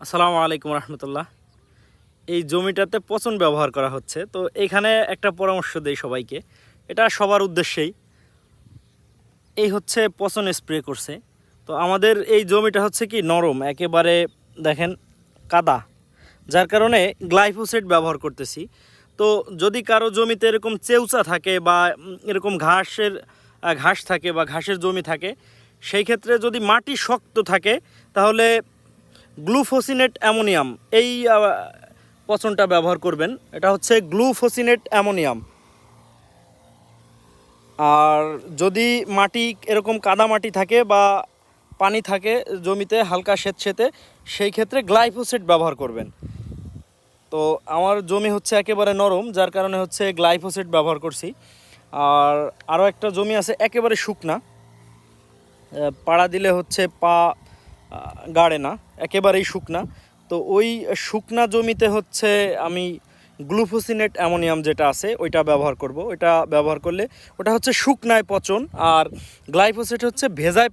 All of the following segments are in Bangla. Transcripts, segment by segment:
আসসালামু আলাইকুম রহমতুল্লাহ। এই জমিটাতে পচন ব্যবহার করা হচ্ছে, তো এখানে একটা পরামর্শ দেই সবাইকে। এটা সবার উদ্দেশ্যেই। এই হচ্ছে পচন স্প্রে করছে। তো আমাদের এই জমিটা হচ্ছে কি নরম, একেবারে দেখেন কাদা, যার কারণে গ্লাইফোসেট ব্যবহার করতেছি। তো যদি কারও জমিতে এরকম চেউচা থাকে বা এরকম ঘাসের ঘাস থাকে বা ঘাসের জমি থাকে, সেই ক্ষেত্রে যদি মাটি শক্ত থাকে, তাহলে গ্লুফোসিনেট অ্যামোনিয়াম, এই পচনটা ব্যবহার করবেন। এটা হচ্ছে গ্লুফোসিনেট অ্যামোনিয়াম। আর যদি মাটি, এরকম কাদা মাটি থাকে বা পানি থাকে জমিতে হালকা সেত সেতে, সেই ক্ষেত্রে গ্লাইফোসেট ব্যবহার করবেন। তো আমার জমি হচ্ছে একেবারে নরম, যার কারণে হচ্ছে গ্লাইফোসেট ব্যবহার করছি। আর আরও একটা জমি আছে, একেবারে শুকনা। পাড়া দিলে হচ্ছে পা গাড়ে না, একেবারেই শুকনা। তো ওই শুকনা জমিতে হচ্ছে আমি গ্লুফোসিনেট অ্যামোনিয়াম যেটা আছে, ওইটা ব্যবহার করব। ওইটা ব্যবহার করলে ওটা হচ্ছে শুকনায় পচন আর গ্লাইফোসেট হচ্ছে ভেজায়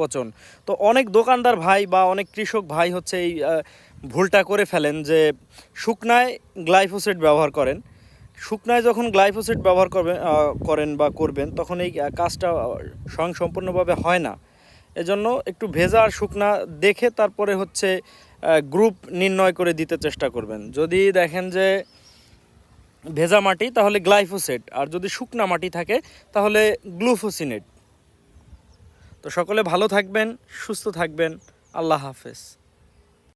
পচন। তো অনেক দোকানদার ভাই বা অনেক কৃষক ভাই হচ্ছে এই ভুলটা করে ফেলেন যে শুকনায় গ্লাইফোসেট ব্যবহার করেন। শুকনায় যখন গ্লাইফোসেট ব্যবহার করবেন করেন বা করবেন, তখন এই কাজটা স্বয়ংসম্পূর্ণভাবে হয় না। এজন্য একটু ভেজা আর শুকনা দেখে তারপরে হচ্ছে গ্রুপ নির্ণয় করে দিতে চেষ্টা করবেন। যদি দেখেন যে ভেজা মাটি, তাহলে গ্লাইফোসেট, আর যদি শুকনা মাটি থাকে, তাহলে গ্লুফোসিনেট। তো সকলে ভালো থাকবেন, সুস্থ থাকবেন, আল্লাহ হাফেজ।